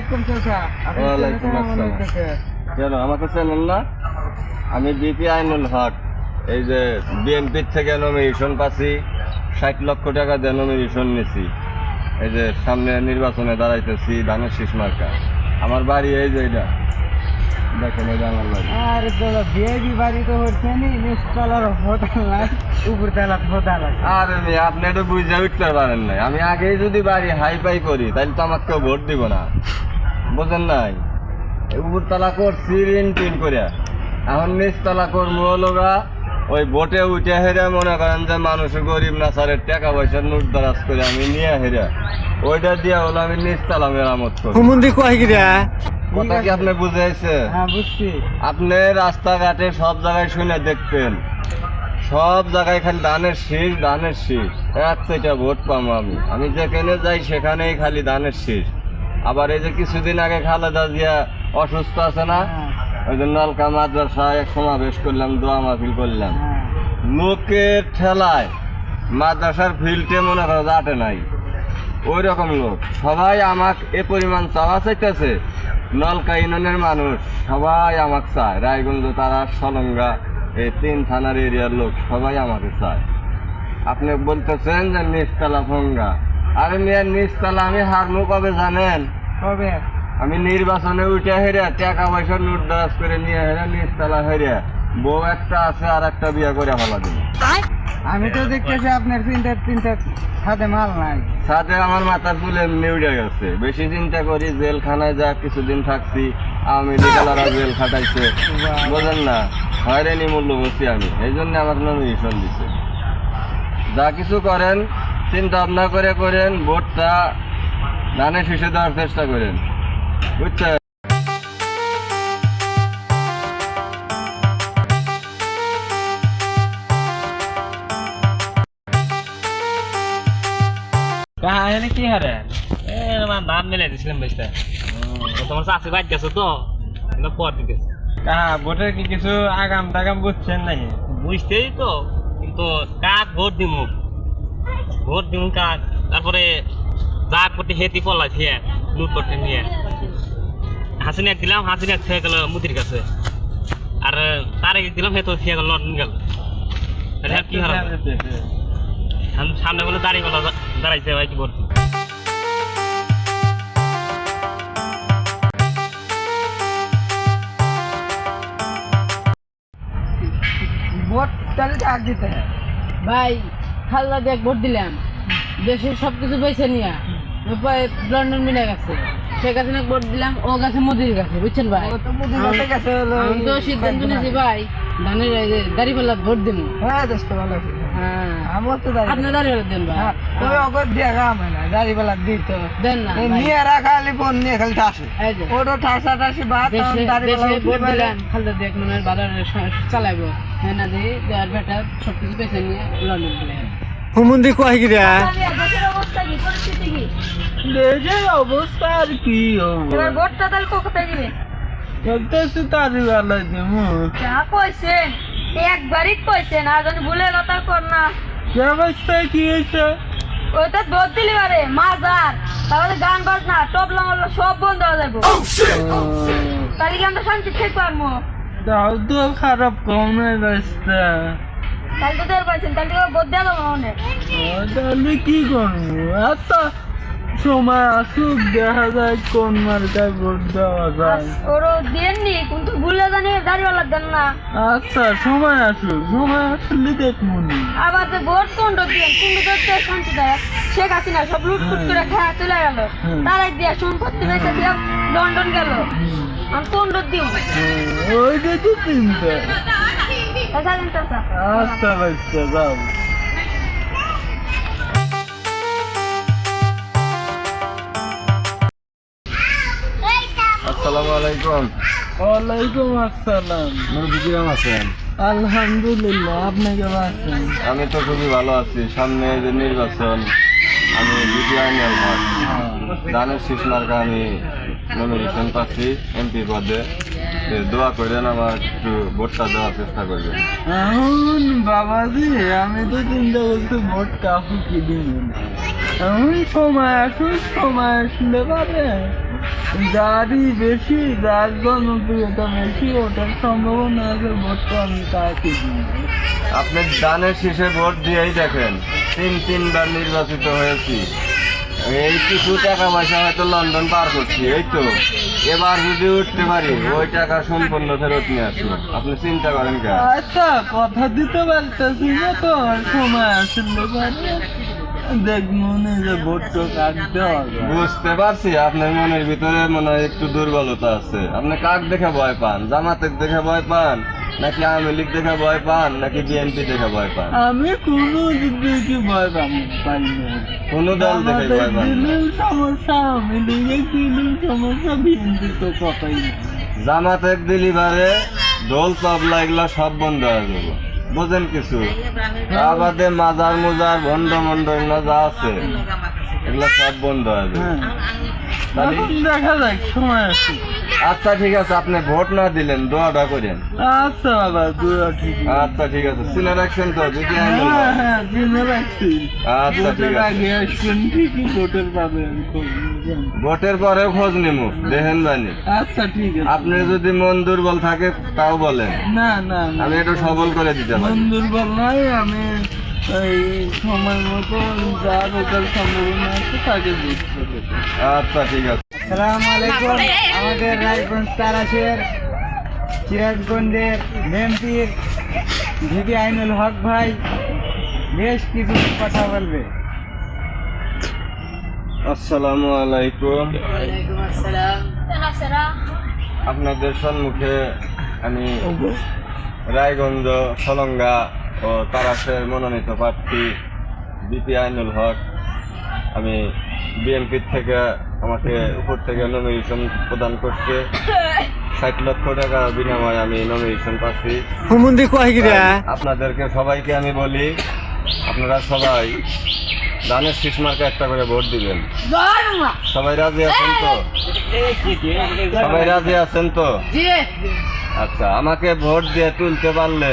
আলাইকুম চাচা। ওয়ালাইকুম আসসালাম। কেন আমাকে চেনেন না? আমি বিপি আইনুল হক। এই যে বিএনপির থেকে নমিনেশন পাচ্ছি ষাট লক্ষ টাকা দিয়ে নমিনেশন নিছি। এই যে সামনে নির্বাচনে দাঁড়াইতেছি ধানের শীষ মার্কা। আমার বাড়ি এই যে এটা দেখেন এই যে আমার বাড়ি আরে দাদা বিয়ে বাড়ি তো হচ্ছে নি নিচতলার হোটেল নাই উপর হোটেল আছে। আরে মেয়ে আপনি তো বুঝতে উঠতে পারেন নাই। আমি আগেই যদি বাড়ি হাই ফাই করি তাহলে তো আমাকে ভোট দিব না। বুঝেন নাই? উপরতলা করছি ঋণ টিন করে এখন নিচতলা করব লোকা ওই বোটে উঠে হেরে মনে করেন যে মানুষ গরিব না স্যারের টাকা পয়সা নোট দারাজ করে আমি নিয়ে হেরে। ওইটা দিয়ে হলো আমি নিচতলা মেরামত করি। কথা কি আপনি বুঝাইছে? হ্যাঁ বুঝছি। আপনি রাস্তাঘাটে সব জায়গায় শুনে দেখবেন। সব জায়গায় খালি ধানের শীষ ধানের শীষ। এক চাইটা ভোট পাবো আমি? আমি যেখানে যাই সেখানেই খালি ধানের শীষ। আবার এই যে কিছুদিন আগে খালেদা জিয়া অসুস্থ আছে না হ্যাঁ। ওই যে নলকা মাদ্রাসায় এক সমাবেশ করলাম দোয়া মাহফিল করলাম। হ্যাঁ। লোকের ঠেলায় মাদ্রাসার ফিল্ডে মনে করো আটে নাই। ওই রকম লোক। সবাই আমাকে এ পরিমাণ চাওয়া চাইতেছে। নলকা ইউনিয়নের মানুষ। সবাই আমাকে চায়। রায়গঞ্জ তারা সলঙ্গা এই তিন থানার এরিয়ার লোক সবাই আমাকে চায়। আপনি বলতেছেন যে নিচতলা ভঙ্গা। আরে মেয়ের নিচতলা আমি হারমু কবে জানেন? কবে? আমি নির্বাচনে উঠে হেরে টাকা পয়সা নোট দারাজ করে নিয়ে হেরে নিচতলা হেরে বউ একটা আছে আর একটা বিয়ে করে ফেলা দিল আমি তো দেখতেছি আপনার তিনটা তিনটা সাথে মাল নাই। সাথে আমার মাথার চুল এমনি উঠে গেছে। বেশি চিন্তা করি জেলখানায় যা কিছুদিন থাকছি আওয়ামী লীগালারা জেল খাটাইছে। বোঝেন না হয়রানি মূল্য বসি আমি। এই জন্য আমার নমিনেশন দিছে। যা কিছু করেন চিন্তা ভাবনা করে করেন ভোটটা ধানে শীষে দেওয়ার চেষ্টা করেন। বুঝছেন? কাহানি কি হারে? এ আমার ধান মেলে দিছিলাম বেশটা। তোমার চাষি বাইক গেছো তো কিন্তু পর দিকে কাহা ভোটের কি কিছু আগাম টাগাম বুঝছেন নাকি? বুঝতেই তো কিন্তু কাক ভোট দিমু? ভোট দিমু কাক? তারপরে যা করতে হেতি পড়লাই ফিয়ে লুট করতে নিয়ে। হাসিনাক দিলাম হাসিনাক খেয়ে গেল মুতির কাছে। আর তার এক দিলাম হে তো খেয়ে গেল লন্ডন গেল। কি হারাবে? সাম- সামনে বলে দাঁড়িয়ে গেল দাঁড়াইছে ভাই কি ভোট তাহলে দিতে? ভাই খাল্লা দেখ ভোট দিলাম। দেশের সব কিছু পয়সা নিয়ে লন্ডন মিলে গেছে। শেখ হাসিনা ভোট দিলাম ও গেছে মোদির কাছে বুঝছেন ভাই? ও তো বুদ্ধি করতে গেছে হলো আমি তো সিদ্ধান্ত নিয়েছি ভাই। ধানের দাড়ি পাল্লা ভোট দিব হ্যাঁ দোস্ত ভালো আছে। আমার তো দাঁড়িয়ে আপনি দাড়ি পাল্লা দেন ভাই। হ্যাঁ তবে অগর দিয়ে কাম হয় না দাঁড়িয়ে বেলা দিত দেন না। নিয়ে রাখা খালি বোন নিয়ে খালি ঠাসে। ওটা ঠাসা ঠাসি বাদ দেশে দাঁড়িয়ে দিলাম খালদা দেখ মনে বাজার চালাইবো। হ্যাঁ না দিয়ে দেওয়ার বেটা সব কিছু পয়সা নিয়ে লন্ডন চলে হুমুন্দি কয় গিরা দেশের অবস্থা আর কি এবার ভোটটা তাহলে কোথায় দিবে? বলতেছি তারি বেলা দেবো। যা কইছেন একবারই কইছেন আর যদি ভুলে কথা কর না। কি অবস্থা কি হয়েছে ওই তো ভোট দিলি পারে মাজার। তাহলে গান বাজনা টপলা মপলা সব বন্ধ হয়ে যাব। তাহলে কি আমরা শান্তি থেকে পারব? তাও তো খারাপ কমের রাস্তা তাহলে তো দেড় পাইছেন তাহলে ভোট দেওয়া যাব মনে তাহলে কি করব? আচ্ছা সময় আসুক দেখা যায় কোন মার্কায় ভোট দেওয়া যায়। ওরও দেননি কিন্তু ভুলে জানি দাঁড়িয়ে দেন না। আচ্ছা সময় আসুক সময় আসলে দেখব নি। আবার যে ভোট কোন দিন কিন্তু তো শান্তি দেয়। শেখ হাসিনা সব লুটফুট করে খেয়া চলে গেল। হুম। তারাই দিয়া সম্পত্তি বেঁচে দিয়া লন্ডন গেল। আমি কোন ও, ওইটা তো চিন্তা। আচ্ছা চিন্তা আচ্ছা। বাচ্চা যাও। আসসালামু আলাইকুম। ওয়ালাইকুম আসসালাম। মুরগি কিরম আছেন? আলহামদুলিল্লাহ আপনি কেমন আছেন? আমি তো খুবই ভালো আছি। সামনে যে নির্বাচন আমি বিপিআইএল হক ধানের শীষ মার্কা আমি নমিনেশন পাচ্ছি এমপি পদে। দোয়া করেন আমার একটু ভোটটা দেওয়ার চেষ্টা করবেন। এখন বাবাজি আমি তো চিন্তা করছি ভোট কাকু কি দিব এখন সময় আসুক সময় আসলে পাবে যারই বেশি যার জনপ্রিয়তা বেশি ওটার সম্ভাবনা আছে ভোটটা আমি তাকে দিই আপনি দানের শেষে ভোট দিয়েই দেখেন তিন তিনবার নির্বাচিত হয়েছি। এই কিছু টাকা পয়সা হয়তো লন্ডন পার করছি এই তো। এবার যদি উঠতে পারি ওই টাকা সম্পূর্ণ ফেরত নিয়ে আসব। আপনি চিন্তা করেন কেন? আচ্ছা কথা দিতে পারতেছি না তো সময় আসলে পারে দেখব না যে ভোটটা কাটতে হবে বুঝতে পারছি আপনার মনের ভিতরে মনে হয় একটু দুর্বলতা আছে। আপনি কাক দেখে ভয় পান? জামাতের দেখে ভয় পান? নাকি আওয়ামী লীগ দেখে ভয় পান? নাকি বিএনপি দেখে ভয় পান? আমি কোনো দিক ভয় পাই পাই না। কোনো দল দেখে ভয় পান সমস্যা দিলেও সমস্যা বিএনপি তো কথাই জামাতের দিলিবারে দোল তবলা এগুলা সব বন্ধ হয়ে যাবে। বোঝেন কিছু? আমাদের মাজার মুজার ভন্ড মন্ড এগুলো যা আছে এগুলো সব বন্ধ হবে হ্যাঁ। দেখা যাক সময় আছে। আচ্ছা ঠিক আছে আপনি ভোট না দিলেন দোয়াটা করেন। আচ্ছা বাবা দুয়া ঠিক আচ্ছা ঠিক আছে চিনে রাখছেন তো যদি হ্যাঁ হ্যাঁ জেনে রাখছি। আচ্ছা ঠিক ভোটের আছে। আসবেন ঠিকই ভোটের পাবেন নিবেন। ভোটের পরেও খোঁজ নিমু দেখেন বানি আচ্ছা ঠিক আছে। আপনি যদি মন দুর্বল থাকে তাও বলেন। না না আমি একটু সবল করে দিতে পারি। মন দুর্বল নয় আমি এই সময় মতো যা ভোটার সম্ভাবনা আছে তাকে বুঝতে আচ্ছা ঠিক আছে। সালাম আলাইকুম। আমাদের রায়গঞ্জ তারাশের সিরাজগঞ্জের মেমপির ভিপি আইনুল হক ভাই বেশ কিছু কথা বলবে। আসসালামু আলাইকুম। আপনাদের সম্মুখে আমি রায়গঞ্জ সলঙ্গা ও তারাশের মনোনীত প্রার্থী বিপি আইনুল হক। আমি বিএনপির থেকে আমাকে উপর থেকে নমিনেশন প্রদান করছে। ষাট লক্ষ টাকা বিনিময়ে আমি নমিনেশন পাচ্ছি। আপনাদেরকে সবাইকে আমি বলি আপনারা সবাই ধানের শীষ মার্কে একটা করে ভোট দিবেন। সবাই রাজি আছেন তো? সবাই রাজি আছেন তো? আচ্ছা আমাকে ভোট দিয়ে তুলতে পারলে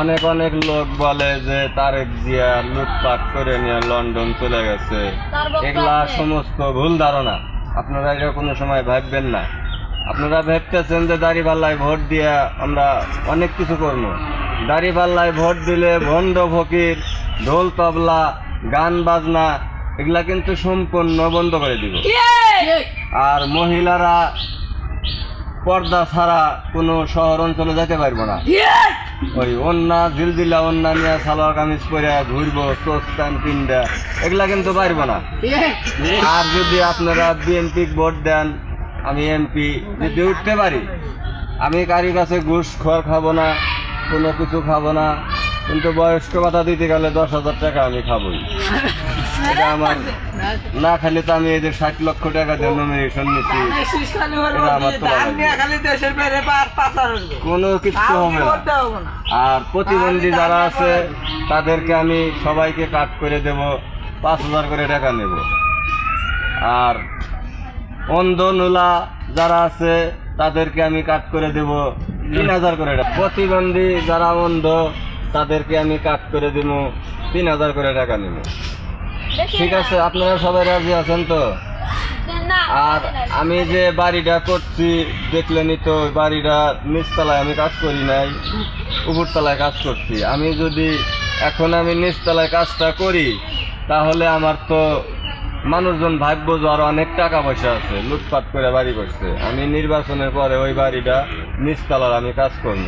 অনেক অনেক লোক বলে যে তারেক জিয়া লুটপাট করে নিয়ে লন্ডন চলে গেছে। এগুলা সমস্ত ভুল ধারণা। আপনারা এটা কোনো সময় ভাববেন না। আপনারা ভাবতেছেন যে দাড়িপাল্লায় ভোট দিয়ে আমরা অনেক কিছু করব। দাড়িপাল্লায় ভোট দিলে ভণ্ড ফকির ঢোল তবলা গান বাজনা এগুলা কিন্তু সম্পূর্ণ বন্ধ করে দিব। আর মহিলারা পর্দা ছাড়া কোনো শহর অঞ্চলে যেতে পারব না। ওই অন্যা দিলা অন্যা নিয়ে সালোয়ার কামিজ পরে ঘুরবো তোস্তান পিন্ডা এগুলা কিন্তু পারব না। আর যদি আপনারা বিএনপি ভোট দেন, আমি এমপি যদি উঠতে পারি, আমি কারি কাছে ঘুষ খোয়ার খাব না, কোনো কিছু খাব না, কিন্তু বয়স্ক ভাতা দিতে গেলে দশ হাজার টাকা আমি খাবোই। এটা আমার না খালি তো আমি এদের ষাট লক্ষ টাকা দিয়ে নমিনেশন নিচ্ছি। এটা আমার তো কোনো কিছু হবে না। আর প্রতিবন্ধী যারা আছে তাদেরকে আমি সবাইকে কাট করে দেব পাঁচ হাজার করে টাকা নেব। আর অন্ধ নুলা যারা আছে তাদেরকে আমি কাট করে দেব তিন হাজার করে টাকা। প্রতিবন্ধী যারা অন্ধ তাদেরকে আমি কাট করে দেব তিন হাজার করে টাকা নেব। ঠিক আছে আপনারা সবাই রাজি আছেন তো? আর আমি যে বাড়িটা করছি দেখলেনই তো ওই বাড়িটা নিচতলায় আমি কাজ করি নাই উপরতলায় কাজ করছি। আমি যদি এখন আমি নিচতলায় কাজটা করি তাহলে আমার তো মানুষজন ভাববো যে আরও অনেক টাকা পয়সা আছে লুটপাট করে বাড়ি করছে। আমি নির্বাচনের পরে ওই বাড়িটা নিচতলার আমি কাজ করব।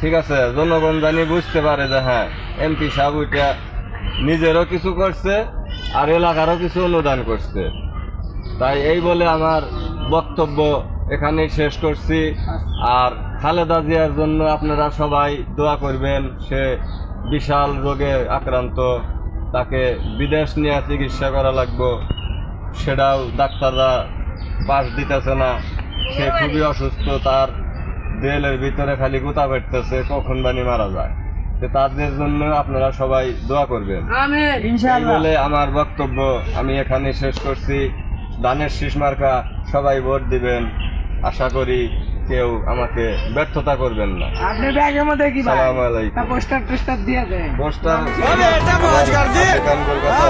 ঠিক আছে জনগণ জানি বুঝতে পারে যে হ্যাঁ এমপি সাহেব নিজেরও কিছু করছে আর এলাকারও কিছু অনুদান করছে। তাই এই বলে আমার বক্তব্য এখানেই শেষ করছি। আর খালেদা জিয়ার জন্য আপনারা সবাই দোয়া করবেন, সে বিশাল রোগে আক্রান্ত, তাকে বিদেশ নিয়ে চিকিৎসা করা লাগবে, সেটাও ডাক্তাররা পাশ দিতেছে না। সে খুবই অসুস্থ, তার দেহের ভিতরে খালি গুতা পেটতেছে কখন বানি মারা যায়। তাদের জন্য আপনারা সবাই দোয়া করবেন। বলে আমার বক্তব্য আমি এখানে শেষ করছি। দানের শীষ মার্কা সবাই ভোট দিবেন। আশা করি কেউ আমাকে ব্যর্থতা করবেন না। আপনি ব্যাগের মধ্যে কি সালাম আলাইকুম। পোস্টার টোস্টার দিয়ে দেন। Poster African Kolkata